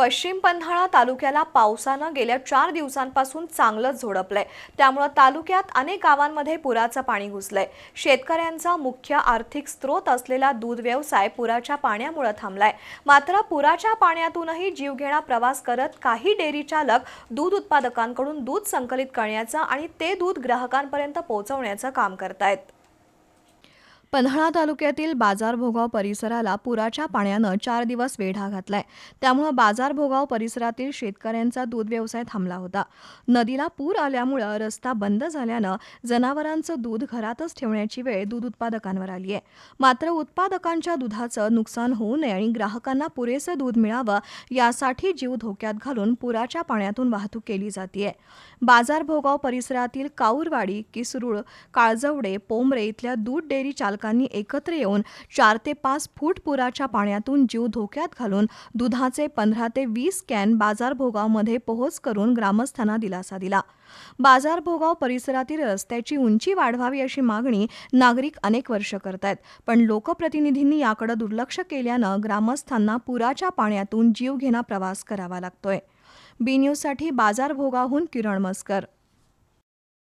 पश्चिम पन्हाळा तालुक्याला पावसानं गेल्या चार दिवसांपासून चांगलंच झोडपलंय. त्यामुळं तालुक्यात अनेक गावांमध्ये पुराचं पाणी घुसलंय. शेतकऱ्यांचा मुख्य आर्थिक स्रोत असलेला दूध व्यवसाय पुराच्या पाण्यामुळे थांबलाय. मात्र पुराच्या पाण्यातूनही जीवघेणा प्रवास करत काही डेअरी चालक दूध उत्पादकांकडून दूध संकलित करण्याचं आणि ते दूध ग्राहकांपर्यंत पोहोचवण्याचं काम करतायत. पन्हाळा तालुक्यातील बाजार भोगाव परिसराला पुराच्या पाण्यानं चार दिवस वेढा घातलाय. त्यामुळं बाजार भोगाव परिसरातील शेतकऱ्यांचा दूध व्यवसाय थांबला होता. नदीला पूर आल्यामुळं रस्ता बंद झाल्यानं जनावरांचं दूध घरातच ठेवण्याची वेळ दूध उत्पादकांवर आली आहे मात्र उत्पादकांच्या दुधाचं नुकसान होऊ नये आणि ग्राहकांना पुरेसं दूध मिळावं यासाठी जीव धोक्यात घालून पुराच्या पाण्यातून वाहतूक केली जाते बाजार भोगाव परिसरातील काऊरवाडी किसरूळ काळजवडे पोंबरे इथल्या दूध डेअरी चालकांनी एकत्र येऊन चार ते पाच फूट पुराच्या पाण्यातून जीव धोक्यात घालून दुधाचे पंधरा ते वीस कॅन बाजार भोगावमध्ये पोहोच करून ग्रामस्थांना दिलासा दिला. बाजार भोगाव परिसरातील रस्त्याची उंची वाढवावी अशी मागणी नागरिक अनेक वर्ष करतायत. पण लोकप्रतिनिधींनी याकडे दुर्लक्ष केल्यानं ग्रामस्थांना पुराच्या पाण्यातून जीवघेणा प्रवास करावा लागतोय. बी न्यूजसाठी बाजार किरण मस्कर.